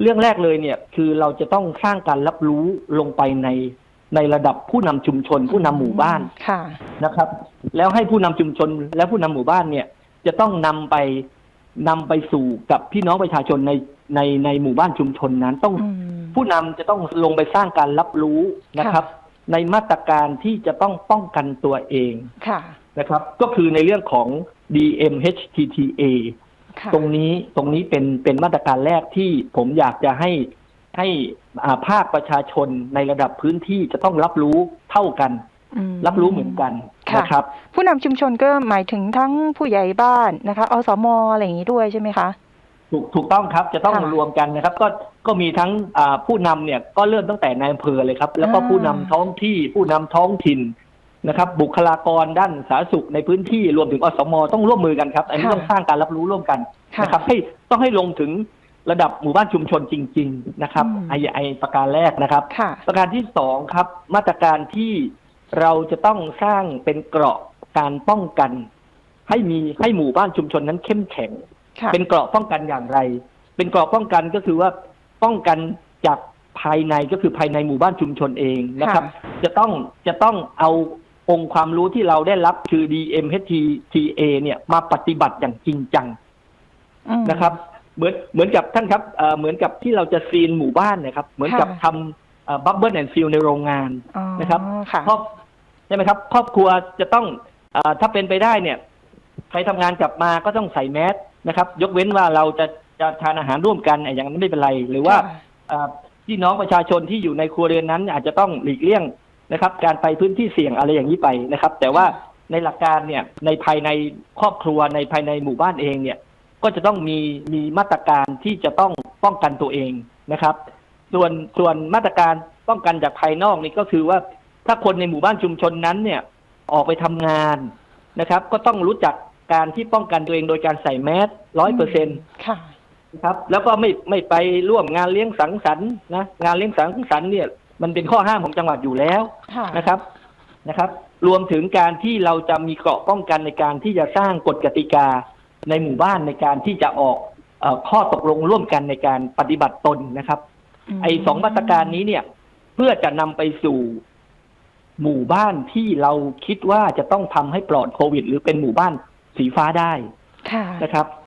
เรื่องแรกเลยเนี่ยคือเราจะต้องสร้างการรับรู้ลงไปในในระดับผู้นำชุมชน ผู้นำหมู่บ้านค่ะนะครับ แล้วให้ผู้นำชุมชนและผู้นำหมู่บ้านเนี่ย จะต้องนำไปนำไปสู่กับพี่น้องประชาชนในในในหมู่บ้านชุมชนนั้นต้องอืมผู้นำจะต้องลงไปสร้างการรับรู้นะครับ ในมาตรการที่จะต้องป้องกันตัวเองค่ะนะครับ ก็คือในเรื่องของ DMHTTA ค่ะ ตรงนี้ตรงนี้เป็นเป็นมาตรการแรกที่ผมอยากจะให้ให้อ่าภาคประชาชนในระดับพื้นที่จะต้องรับรู้เท่ากันอืมรับรู้เหมือนกันค่ะนะครับ ผู้นำชุมชนก็หมายถึงทั้งผู้ใหญ่บ้านนะคะอสมอะไรอย่างนี้ด้วยใช่ไหมคะถูกถูกต้องครับจะต้องค่ะรวมกันนะครับ ก็ก็มีทั้งอ่าผู้นำเนี่ยก็เริ่มตั้งแต่ในอำเภอเลยครับ แล้วก็อ่าผู้นำท้องที่ผู้นำท้องถิ่น นะครับ บุคลากรด้านสาธารณสุขในพื้นที่รวมถึงอสมต้องร่วมมือกันครับ อันนี้ค่ะต้องสร้างการรับรู้ร่วมกันค่ะนะครับ ให้ต้องให้ลงถึงระดับหมู่บ้านชุมชนจริง ๆ นะครับอืม ไอไอประการแรกนะครับ ค่ะ ประการที่สองครับ มาตรการที่เราจะต้องสร้างเป็นเกราะการป้องกัน ให้มีให้หมู่บ้านชุมชนนั้นเข้มแข็ง ค่ะ เป็นเกราะป้องกันอย่างไร เป็นเกราะป้องกันก็คือว่าป้องกันจากภายในก็คือภายในหมู่บ้านชุมชนเองนะครับ จะต้องจะต้องเอา องค์ความรู้ที่เราได้รับคือ DMHTA เนี่ยมาปฏิบัติอย่างจริงจังอืมนะครับ เหมือนเหมือนกับท่านครับเอ่อเหมือนกับที่เราจะซีนหมู่บ้านนะครับ เหมือนกับค่ะทำบับเบิลแอนด์ฟิลในโรงงานอ๋อนะครับค่ะครอบใช่ไหมครับ ครอบครัวจะต้องเออถ้าเป็นไปได้เนี่ย ใครทำงานกลับมาก็ต้องใส่แมสนะครับ ยกเว้นว่าเราจะจะทานอาหารร่วมกันไอ้อย่างนั้นไม่เป็นไร หรือว่าค่ะเอ่อพี่น้องประชาชนที่อยู่ในครัวเรือนนั้น อาจจะต้องหลีกเลี่ยง นะครับ การไปพื้นที่เสี่ยงอะไรอย่างนี้ไปนะครับ แต่ว่าในหลักการเนี่ยในภายในครอบครัวในภายในหมู่บ้านเองเนี่ยก็จะต้องมีมีมาตรการที่จะต้องป้องกันตัวเองนะครับ ส่วนส่วนมาตรการป้องกันจากภายนอกนี่ก็คือว่าถ้าคนในหมู่บ้านชุมชนนั้นเนี่ยออกไปทำงานนะครับ ก็ต้องรู้จักการที่ป้องกันตัวเองโดยการใส่แมสร้อยเปอร์เซ็นต์ค่ะนะครับ แล้วก็ไม่ไม่ไปร่วมงานเลี้ยงสังสรรค์นะงานเลี้ยงสังสรรค์เนี่ย มันเป็นข้อห้ามของจังหวัดอยู่แล้วค่ะนะครับนะครับ รวมถึงการที่เราจะมีเกราะป้องกันในการที่จะสร้างกฎกติกาในหมู่บ้านในการที่จะออกเออข้อตกลงร่วมกันในการปฏิบัติตนนะครับมไอ้สองมาตรการนี้เนี่ย เพื่อจะนำไปสู่หมู่บ้านที่เราคิดว่าจะต้องทำให้ปลอดโควิด หรือเป็นหมู่บ้านสีฟ้าได้ค่ะนะครับ